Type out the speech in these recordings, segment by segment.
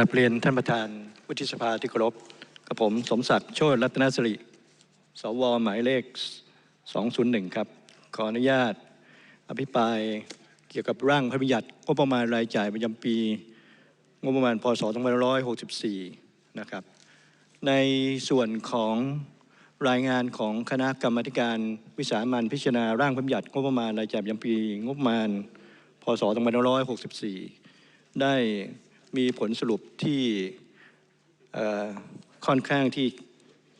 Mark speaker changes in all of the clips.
Speaker 1: กราบเรียนท่านประธานวุฒิสภาที่เคารพกับผมสมศักดิ์โชติรัตนสิริสวหมายเลข 201 ครับ ขออนุญาต อภิปรายเกี่ยวกับร่างพระบัญญัติงบประมาณรายจ่ายประจำปี งบประมาณพศ2564 นะครับ ในส่วนของรายงานของคณะกรรมการวิสามัญพิจารณาร่างพระบัญญัติงบประมาณรายจ่ายประจำปี งบประมาณพศ2564 ได้ มีผลสรุปที่ค่อนข้างที่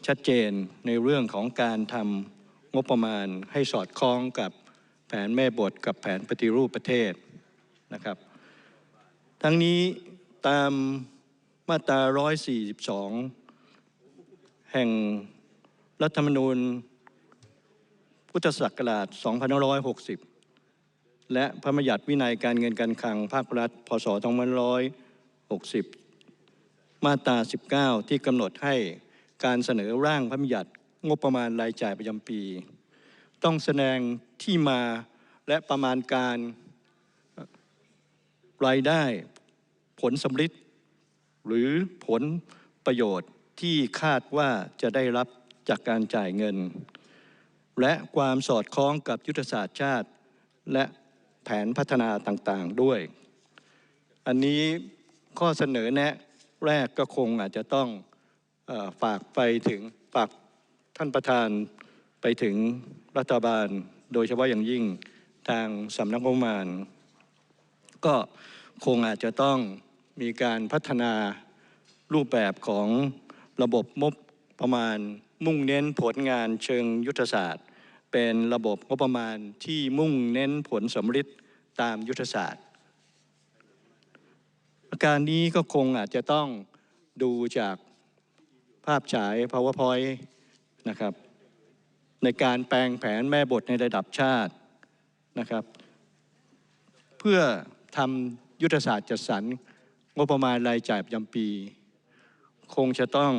Speaker 1: ชัดเจนในเรื่องของการทำงบประมาณให้สอดคล้องกับแผนแม่บทกับแผนปฏิรูปประเทศนะครับ ทั้งนี้ตามมาตรา 142 แห่งรัฐธรรมนูญ พุทธศักราช 2560 และพระบัญญัติวินัยการเงินการคลังภาครัฐ พศ 60 มาตรา 19 ที่กำหนดให้การเสนอร่างพระบัญญัติงบประมาณรายจ่ายประจำปี ต้องแสดงที่มาและประมาณการรายได้ผลสำลิดหรือผลประโยชน์ที่คาดว่าจะได้รับจากการจ่ายเงิน และความสอดคล้องกับยุทธศาสตร์ชาติ และแผนพัฒนาต่างๆด้วย อันนี้ ข้อเสนอแนะแรกก็คงอาจจะต้องฝากไปถึงฝากท่านประธานไปถึงรัฐบาล โดยเฉพาะอย่างยิ่งทางสำนักงบประมาณ ก็คงอาจจะต้องมีการพัฒนารูปแบบของระบบงบประมาณมุ่งเน้นผลงานเชิงยุทธศาสตร์ เป็นระบบงบประมาณที่มุ่งเน้นผลสำฤทธิ์ตามยุทธศาสตร์ อาการนี้ก็คงอาจจะต้องดูจากภาพฉาย powerpoint นะครับ ในการแปลงแผนแม่บทในระดับชาตินะครับ เพื่อทำยุทธศาสตร์จัดสรรงบประมาณรายจ่ายประจำปี คงจะต้อง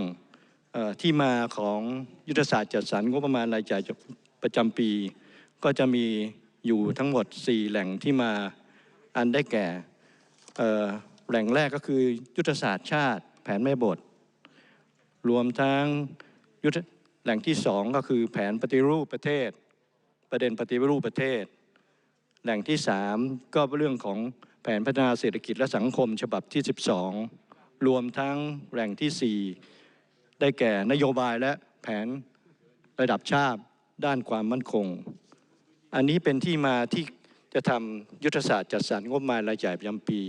Speaker 1: ออที่มาของยุทธศาสตร์จัดสรรงบประมาณรายจ่ายประจำปี ก็จะมีอยู่ทั้งหมด 4 แหล่งที่มาอันได้แก่ แหล่งแรกก็คือยุทธศาสตร์ชาติแผนแม่บท รวมทั้งยุทธแหล่งที่สองก็คือแผนปฏิรูปประเทศ ประเด็นปฏิรูปประเทศ แหล่งที่สามก็เรื่องของแผนพัฒนาเศรษฐกิจและสังคมฉบับที่ 12 รวมทั้งแหล่งที่ 4 ได้แก่นโยบายและแผนระดับชาติด้านความมั่นคง อันนี้เป็นที่มาที่จะทำยุทธศาสตร์จัดสรรงบประมาณรายจ่ายประจำปี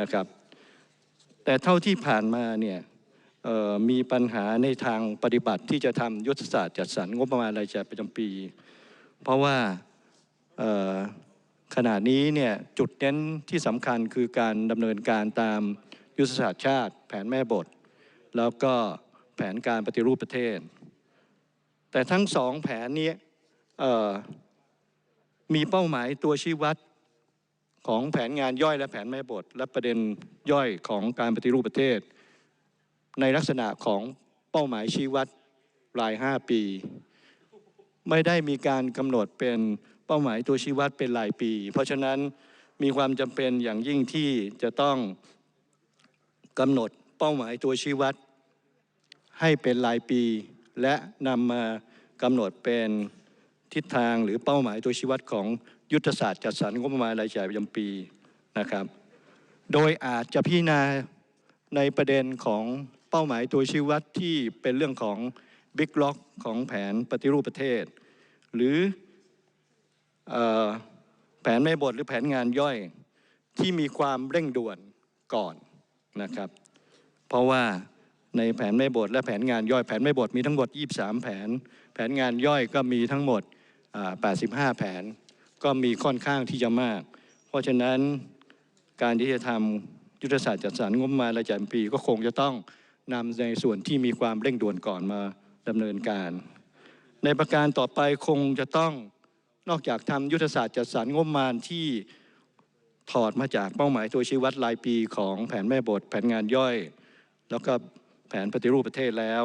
Speaker 1: นะครับ แต่เท่าที่ผ่านมาเนี่ยมีปัญหาในทางปฏิบัติที่จะทำยุทธศาสตร์จัดสรรงบประมาณรายจ่ายประจำปี เพราะว่าขณะนี้เนี่ยจุดเน้นที่สำคัญคือการดำเนินการตามยุทธศาสตร์ชาติ แผนแม่บท แล้วก็แผนการปฏิรูปประเทศ แต่ทั้งสองแผนนี้มีเป้าหมายตัวชี้วัด ของแผนงานย่อยและแผนแม่บท และประเด็นย่อยของการปฏิรูปประเทศ ในลักษณะของเป้าหมายชี้วัดราย 5 ปี ไม่ได้มีการกำหนดเป็นเป้าหมายตัวชี้วัดเป็นรายปี เพราะฉะนั้นมีความจำเป็นอย่างยิ่งที่จะต้องกำหนดเป้าหมายตัวชี้วัด ให้เป็นรายปี และนำมากำหนดเป็นทิศทางหรือเป้าหมายตัวชี้วัดของ ยุทธศาสตร์จัดสรรงบประมาณรายจ่ายประจำปีนะครับ โดยอาจจะพิจารณาในประเด็นของเป้าหมายตัวชี้วัดที่เป็นเรื่องของบิ๊กล็อกของแผนปฏิรูปประเทศ หรืออแผนไม่บทหรือแผนงานย่อยที่มีความเร่งด่วนก่อนนะครับ เพราะว่าในแผนไม่บทและแผนงานย่อยแผนไม่บทมีทั้งหมด 23 แผน แผนงานย่อยก็มีทั้งหมด 85 แผน ก็มีค่อนข้างที่จะมาก เพราะฉะนั้นการที่จะทำยุทธศาสตร์จัดสรรงบมารายจ่ายดปี ก็คงจะต้องนำในส่วนที่มีความเร่งด่วนก่อนมาดำเนินการ ในประการต่อไปคงจะต้องนอกจากทำยุทธศาสตร์จัดสรรงบมาณที่ถอดมาจากเป้าหมายตัวชี้วัดรายปีของแผนแม่บท แผนงานย่อย แล้วก็แผนปฏิรูปประเทศแล้ว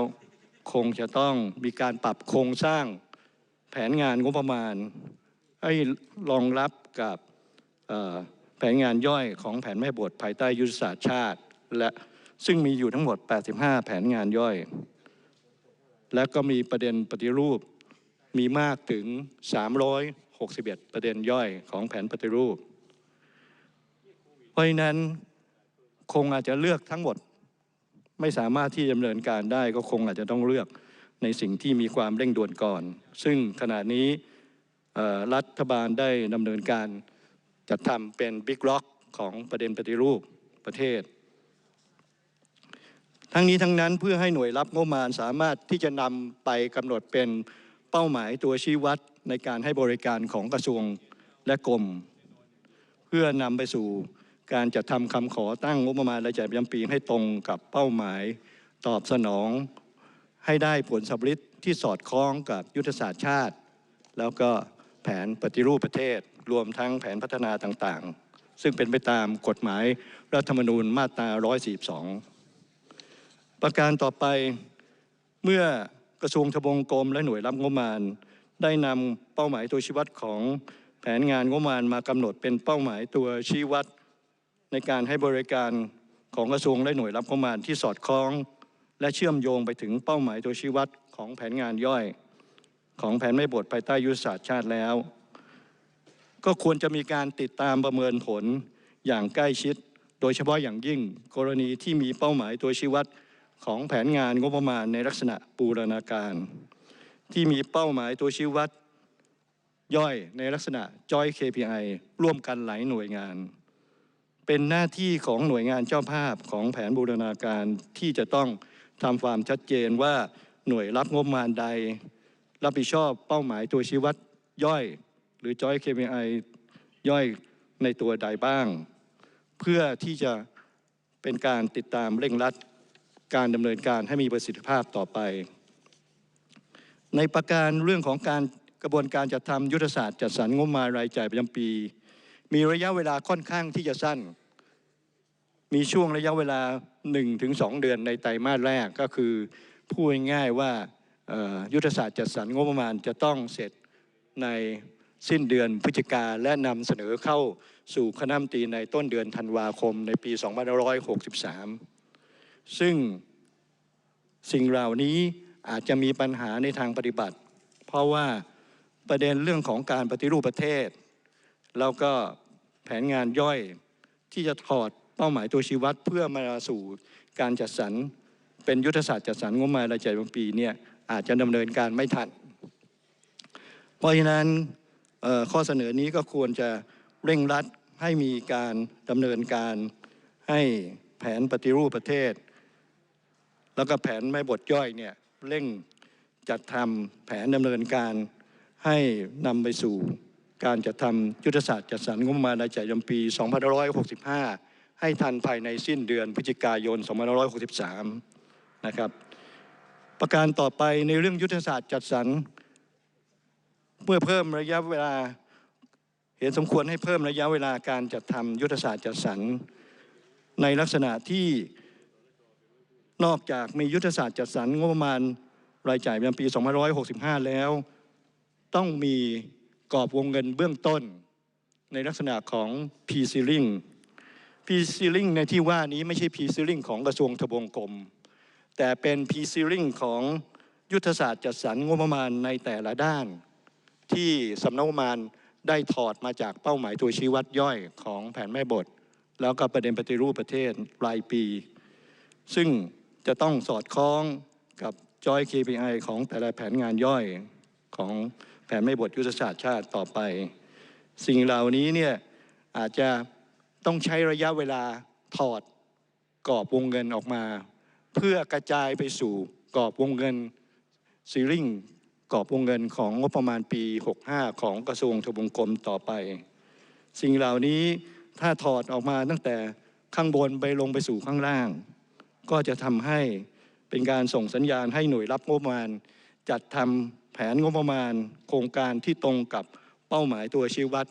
Speaker 1: คงจะต้องมีการปรับโครงสร้างแผนงานงบประมาณ ให้รองรับกับแผนงานย่อยของแผนแม่บทภายใต้ยุทธศาสตร์ชาติ และซึ่งมีอยู่ทั้งหมด 85 แผนงานย่อย และก็มีประเด็นปฏิรูปมีมากถึง 361 ประเด็นย่อยของแผนปฏิรูป เพราะฉะนั้นคงอาจจะเลือกทั้งหมด ไม่สามารถที่ดำเนินการได้ก็คงอาจจะต้องเลือกในสิ่งที่มีความเร่งด่วนก่อน ซึ่งขณะนี้ รัฐบาลได้ดำเนินการจัดทำเป็นบิ๊กล็อกของประเด็นปฏิรูปประเทศ ทั้งนี้ทั้งนั้นเพื่อให้หน่วยรับงบประมาณสามารถที่จะนำไปกำหนดเป็นเป้าหมายตัวชี้วัดในการให้บริการของกระทรวงและกรม เพื่อนำไปสู่การจัดทำคำขอตั้งงบประมาณรายจ่ายประจำปีให้ตรงกับเป้าหมายตอบสนอง ให้ได้ผลสำลิดที่สอดคล้องกับยุทธศาสตร์ชาติ แล้วก็ แผนปฏิรูปประเทศ รวมทั้งแผนพัฒนาต่างๆ ซึ่งเป็นไปตามกฎหมายรัฐธรรมนูญมาตรา 142 ประการต่อไปเมื่อกระทรวงทบวงกรมและหน่วยรับงบประมาณ ได้นำเป้าหมายตัวชี้วัดของแผนงานงบประมาณมากำหนดเป็นเป้าหมายตัวชี้วัด ในการให้บริการของกระทรวงและหน่วยรับงบประมาณที่สอดคล้อง และเชื่อมโยงไปถึงเป้าหมายตัวชี้วัดของแผนงานย่อย ของแผนไม่บทภายใต้ยุทธศาสตร์ชาติแล้ว ก็ควรจะมีการติดตามประเมินผลอย่างใกล้ชิด โดยเฉพาะอย่างยิ่งกรณีที่มีเป้าหมายตัวชี้วัดของแผนงานงบประมาณในลักษณะบูรณาการ ที่มีเป้าหมายตัวชี้วัดย่อยในลักษณะจอย KPI ร่วมกันหลายหน่วยงาน เป็นหน้าที่ของหน่วยงานเจ้าภาพของแผนบูรณาการที่จะต้องทำความชัดเจนว่าหน่วยรับงบประมาณใด รับผิดชอบเป้าหมายตัวชี้วัดย่อย หรือจอย KPI ย่อยในตัวใดบ้าง เพื่อที่จะเป็นการติดตามเร่งรัดการดำเนินการให้มีประสิทธิภาพต่อไป ในประการเรื่องของการกระบวนการจัดทำยุทธศาสตร์จัดสรรงบมารายจ่ายประจำปี มีระยะเวลาค่อนข้างที่จะสั้น มีช่วงระยะเวลา 1-2 เดือนในไตรมาสแรกก็คือพูดง่ายๆว่า ยุทธศาสตร์จัดสรรงบประมาณจะต้องเสร็จในสิ้นเดือนพฤศจิกาและนำเสนอเข้าสู่คณะมนตรีในต้นเดือนธันวาคมในปี 2563 ซึ่งสิ่งเหล่านี้อาจจะมีปัญหาในทางปฏิบัติ เพราะว่าประเด็นเรื่องของการปฏิรูปประเทศ แล้วก็แผนงานย่อยที่จะถอดเป้าหมายตัวชี้วัดเพื่อมาสู่การจัดสรรเป็นยุทธศาสตร์จัดสรรงบประมาณรายจ่ายประจำปีเนี่ย อาจจะดำเนินการไม่ทัน เพราะฉะนั้นข้อเสนอนี้ก็ควรจะเร่งรัดให้มีการดำเนินการให้แผนปฏิรูปประเทศ แล้วก็แผนไม่บทย่อยเนี่ยเร่งจัดทำแผนดำเนินการให้นำไปสู่การจัดทำยุทธศาสตร์จัดสรรงบประมาณรายจ่ายประจำปี 2565 ให้ทันภายในสิ้นเดือนพฤศจิกายน 2563 นะครับ ประการต่อไปในเรื่องยุทธศาสตร์จัดสรรเมื่อเพิ่มระยะเวลา เห็นสมควรให้เพิ่มระยะเวลาการจัดทำยุทธศาสตร์จัดสรรในลักษณะที่นอกจากมียุทธศาสตร์จัดสรรงบประมาณรายจ่ายประจำปี 2565 แล้ว ต้องมีกรอบวงเงินเบื้องต้น ในลักษณะของ P ceiling P ceiling ในที่ว่านี้ไม่ใช่ P ceiling ของกระทรวงทบวงกรม แต่เป็น P ceiling ของยุทธศาสตร์จัดสรรงบประมาณในแต่ละด้าน ที่สำนักงบประมาณได้ถอดมาจากเป้าหมายตัวชี้วัดย่อยของแผนแม่บท แล้วก็ประเด็นปฏิรูปประเทศรายปี ซึ่งจะต้องสอดคล้องกับจอย KPI ของแต่ละแผนงานย่อยของแผนไม่บทยุทธศาสตร์ชาติต่อไป สิ่งเหล่านี้เนี่ยอาจจะต้องใช้ระยะเวลาถอดกรอบวงเงินออกมา เพื่อกระจายไปสู่กรอบวงเงินซีริ่งกรอบวงเงินของงบประมาณปี 65 ของกระทรวงทบวงกรมต่อไป สิ่งเหล่านี้ถ้าถอดออกมาตั้งแต่ข้างบนไปลงไปสู่ข้างล่าง ก็จะทำให้เป็นการส่งสัญญาณให้หน่วยรับงบประมาณ จัดทำแผนงบประมาณ โครงการที่ตรงกับเป้าหมายตัวชี้วัด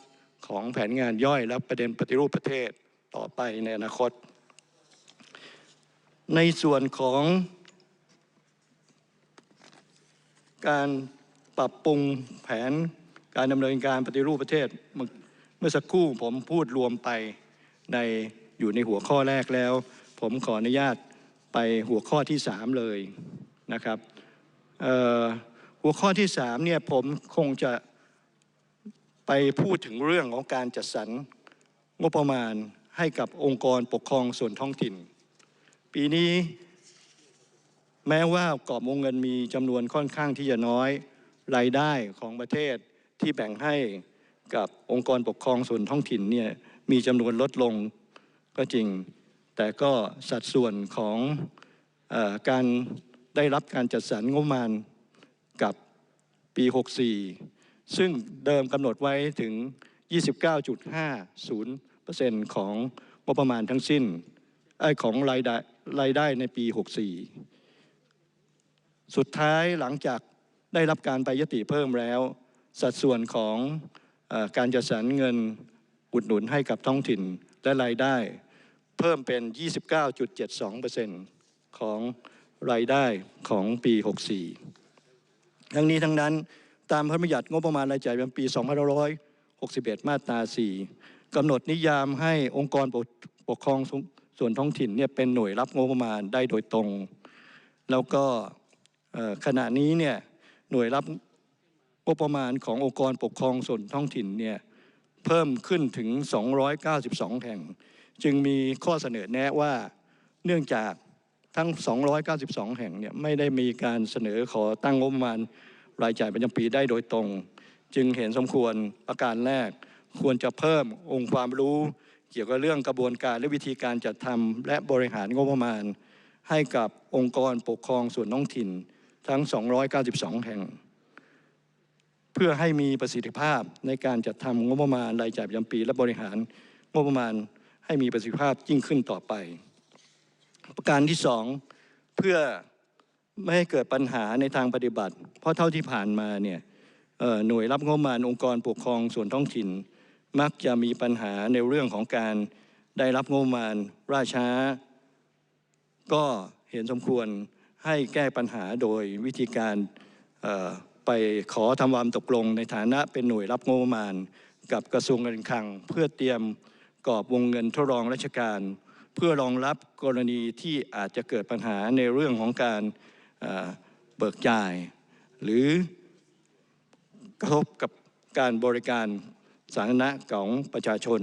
Speaker 1: ของแผนงานย่อยและประเด็นปฏิรูปประเทศต่อไปในอนาคต ในส่วนของการปรับปรุงแผนการดำเนินการปฏิรูปประเทศ เมื่อสักครู่ผมพูดรวมไปในอยู่ในหัวข้อแรกแล้ว ผมขออนุญาตไปหัวข้อที่ 3 เลยนะครับหัวข้อที่3เนี่ยผมคงจะไปพูดถึงเรื่องของการจัดสรรงบประมาณให้กับองค์กรปกครองส่วนท้องถิ่น ปีนี้แม้ว่ากรอบวงเงินมีจำนวนค่อนข้างที่จะน้อยรายได้ของประเทศที่แบ่งให้กับองค์กรปกครองส่วนท้องถิ่นเนี่ยมีจำนวนลดลงก็จริง แต่ก็สัดส่วนของอการได้รับการจัดสรรงบประมาณกับปี 64 ซึ่งเดิมกำหนดไว้ถึง 29.50%ของงบประมาณทั้งสิ้นของรายได้ รายได้ในปี 64 สุดท้ายหลังจากได้รับการไปยติเพิ่มแล้ว สัดส่วนของอการจัดสรรเงินอุดหนุนให้กับท้องถิ่นและรายได้ เพิ่มเป็น 29.72%ของรายได้ของปี 64 ทั้งนี้ทั้งนั้นตามพระบัญญัติงบประมาณรายจ่ายประจำปี 2561 มาตรา 4กำหนดนิยามให้องค์กรปกปกครอง ส่วนท้องถิ่นเนี่ยเป็นหน่วยรับงบประมาณได้โดยตรง แล้วก็ขณะนี้เนี่ยหน่วยรับงบประมาณขององค์กรปกครองส่วนท้องถิ่นเนี่ยเพิ่มขึ้นถึง 292 แห่ง จึงมีข้อเสนอแนะว่าเนื่องจากทั้ง 292 แห่งเนี่ยไม่ได้มีการเสนอขอตั้งงบประมาณรายจ่ายประจำปีได้โดยตรง จึงเห็นสมควรประการแรกควรจะเพิ่มองค์ความรู้ เกี่ยวกับเรื่องกระบวนการและวิธีการจัดทำและบริหารงบประมาณ ให้กับองค์กรปกครองส่วนท้องถิ่นทั้ง 292 แห่ง เพื่อให้มีประสิทธิภาพในการจัดทำงบประมาณรายจ่ายประจำปี และบริหารงบประมาณให้มีประสิทธิภาพยิ่งขึ้นต่อไป ประการที่สองเพื่อไม่ให้เกิดปัญหาในทางปฏิบัติ เพราะเท่าที่ผ่านมาเนี่ยหน่วยรับงบประมาณองค์กรปกครองส่วนท้องถิ่น มักจะมีปัญหาในเรื่องของการได้รับงบประมาณราช้า ก็เห็นสมควรให้แก้ปัญหาโดยวิธีการไปขอทำความตกลงในฐานะเป็นหน่วยรับงบประมาณ กับกระทรวงการคลัง เพื่อเตรียมกรอบวงเงินทดลองราชการ เพื่อรองรับกรณีที่อาจจะเกิดปัญหาในเรื่องของการเบิกจ่าย หรือกระทบกับการบริการ สาธารณะของประชาชน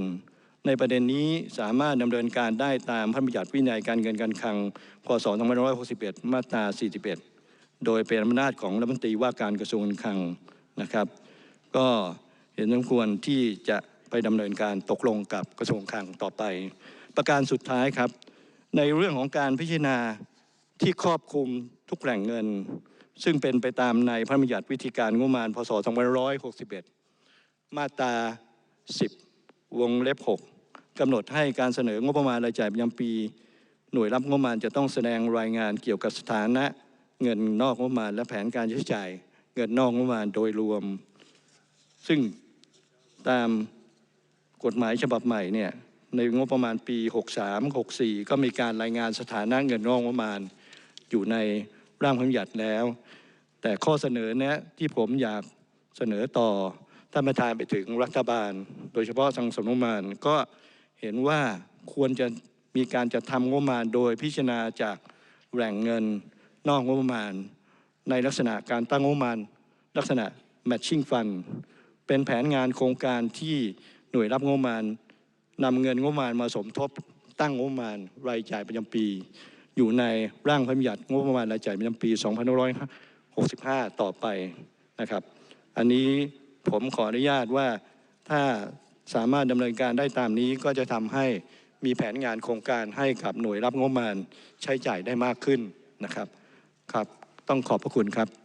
Speaker 1: ในประเด็นนี้สามารถดำเนินการได้ตามพระบัญญัติวินัยการเงินการคลัง พศ 2561 มาตรา 41 โดยเป็นอำนาจของรัฐมนตรีว่าการกระทรวงการคลังนะครับ ก็เห็นสมควรที่จะไปดำเนินการตกลงกับกระทรวงคลังต่อไป ประการสุดท้ายครับ ในเรื่องของการพิจารณาที่ครอบคลุมทุกแหล่งเงิน ซึ่งเป็นไปตามในพระบัญญัติวิธีการงบประมาณ พศ 2561 มาตรา10 วงเล็บ 6กำหนดให้การเสนองบประมาณรายจ่ายประจำปี หน่วยรับงบประมาณจะต้องแสดงรายงานเกี่ยวกับสถานะเงินนอกงบประมาณและแผนการใช้จ่าย เงินนอกงบประมาณโดยรวม ซึ่งตามกฎหมายฉบับใหม่เนี่ยในงบประมาณปี 63 64 ก็มีการรายงานสถานะเงินนอกงบประมาณอยู่ในร่างพระบัญญัติแล้ว แต่ข้อเสนอแนะที่ผมอยากเสนอต่อ ท่านประธานไปถึงรัฐบาล โดยเฉพาะทางสำนักงบประมาณก็เห็นว่าควรจะมีการจัดทำงบประมาณโดยพิจารณาจากแหล่งเงินนอกงบประมาณ ในลักษณะการตั้งงบประมาณ ลักษณะ matching fund เป็นแผนงานโครงการที่หน่วยรับงบประมาณนำเงินงบประมาณมาสมทบ ตั้งงบประมาณรายจ่ายประจำปี อยู่ในร่างพระบัญญัติงบประมาณรายจ่ายประจำปี 2565 ต่อไปนะครับ อันนี้ ผมขออนุญาตว่าถ้าสามารถดำเนินการได้ตามนี้ก็จะทำให้มีแผนงานโครงการให้กับหน่วยรับงบประมาณใช้จ่ายได้มากขึ้นนะครับครับ ต้องขอบพระคุณครับ